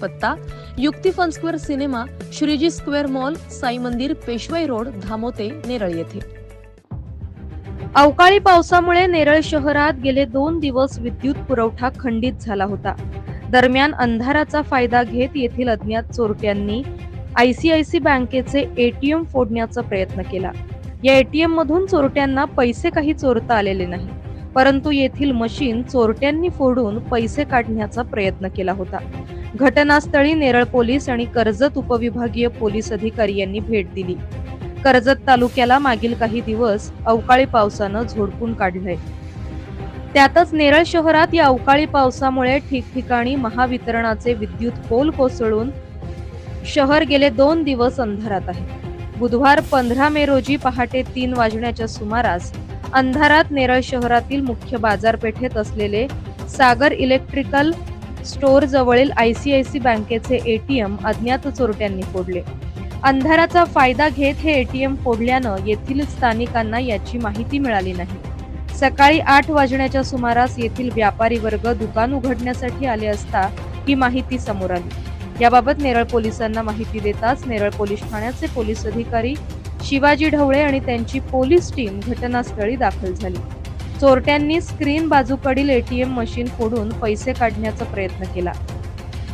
पत्ता युक्ती Fun Square cinema Shreeji square mall Sai मंदिर पेशवाई रोड धामोते नेरळ येथे. अवकाळी पावसामुळे नेरळ शहरात गेले दोन दिवस विद्युत पुरवठा खंडित झाला होता. दरम्यान अंधाराचा फायदा घेत येथील अज्ञात चोरट्यांनी आयसीआयसी बँकेचे एटीएम फोडण्याचा प्रयत्न केला. या एटीएम मधून चोरट्यांना पैसे काही चोरता आलेले नाही परंतु येथील मशीन चोरट्यांनी फोडून पैसे काढण्याचा प्रयत्न केला होता. घटनास्थळी नेरळ पोलीस आणि कर्जत उपविभागीय पोलीस अधिकारी यांनी भेट दिली. कर्जत तालुक्याला मागील काही दिवस अवकाळी पावसानं झोडपून काढलंय. त्यातच नेरळ शहरात या अवकाळी पावसामुळे ठिकठिकाणी महावितरणाचे विद्युत पोल कोसळून शहर गेले दोन दिवस अंधारात आहे. बुधवार पंधरा मे रोजी पहाटे तीन वाजण्याच्या सुमारास अंधारात नेरळ शहरातील मुख्य बाजारपेठेत असलेले सागर इलेक्ट्रिकल स्टोअर जवळील आयसीआयसी बँकेचे एटीएम अज्ञात चोरट्यांनी फोडले. अंधाराचा फायदा घेत हे एटीएम फोडल्यानं येथील स्थानिकांना याची माहिती मिळाली नाही. सकाळी आठ वाजण्याच्या सुमारास येथील व्यापारी वर्ग दुकान उघडण्यासाठी आले असता ही माहिती समोर आली. याबाबत नेरळ पोलिसांना माहिती देताच नेरळ पोलीस ठाण्याचे पोलीस अधिकारी शिवाजी ढवळे आणि त्यांची पोलीस टीम घटनास्थळी दाखल झाली. चोरट्यांनी स्क्रीन बाजूकडील एटीएम मशीन फोडून पैसे काढण्याचा प्रयत्न केला.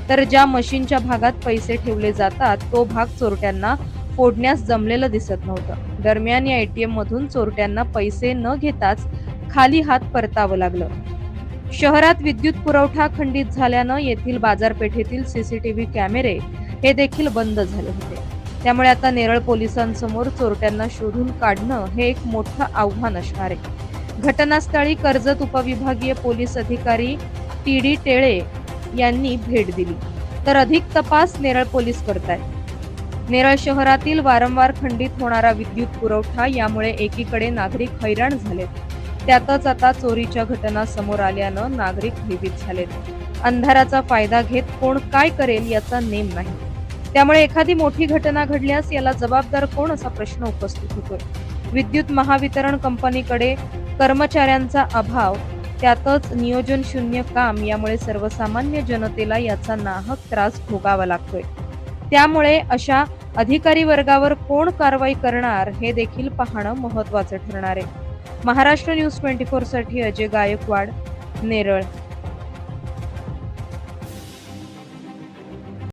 तर ज्या मशीनच्या भागात पैसे ठेवले जातात तो भाग चोरट्यांना फोडण्यास जमलेलं दिसत नव्हतं. दरम्यान या एटीएम मधून चोरट्यांना पैसे न घेताच खाली हात परतावं लागलं. शहरात विद्युत पुरवठा खंडित झाल्यानं येथील बाजारपेठेतील सीसीटीव्ही कॅमेरे हे देखील बंद झाले होते. त्यामुळे आता नेरळ पोलिसांसमोर चोरट्यांना शोधून काढणं हे एक मोठं आव्हान असणार आहे. घटनास्थळी कर्जत उपविभागीय पोलीस अधिकारी टी डी टेळे यांनी भेट दिली. तर अधिक तपास नेरळ पोलीस करत आहेत नेरळ शहरातील वारंवार खंडित होणारा विद्युत पुरवठा यामुळे एकीकडे नागरिक हैराण झालेत. त्यातच आता चोरीच्या घटना समोर आल्यानं नागरिक भयभीत झालेत. अंधाराचा फायदा घेत कोण काय करेल याचा नेम नाही. त्यामुळे एखादी मोठी घटना घडल्यास याला जबाबदार कोण असा प्रश्न उपस्थित होतोय? विद्युत महावितरण कंपनीकडे कर्मचाऱ्यांचा अभाव त्यातच नियोजन शून्य काम यामुळे सर्वसामान्य जनतेला याचा नाहक त्रास भोगावा लागतोय. त्यामुळे अशा अधिकारी वर्गावर कोण कारवाई करणार हे देखील पाहणं महत्वाचं ठरणार आहे. महाराष्ट्र न्यूज ट्वेंटी फोरसाठी अजय गायकवाड नेरळ.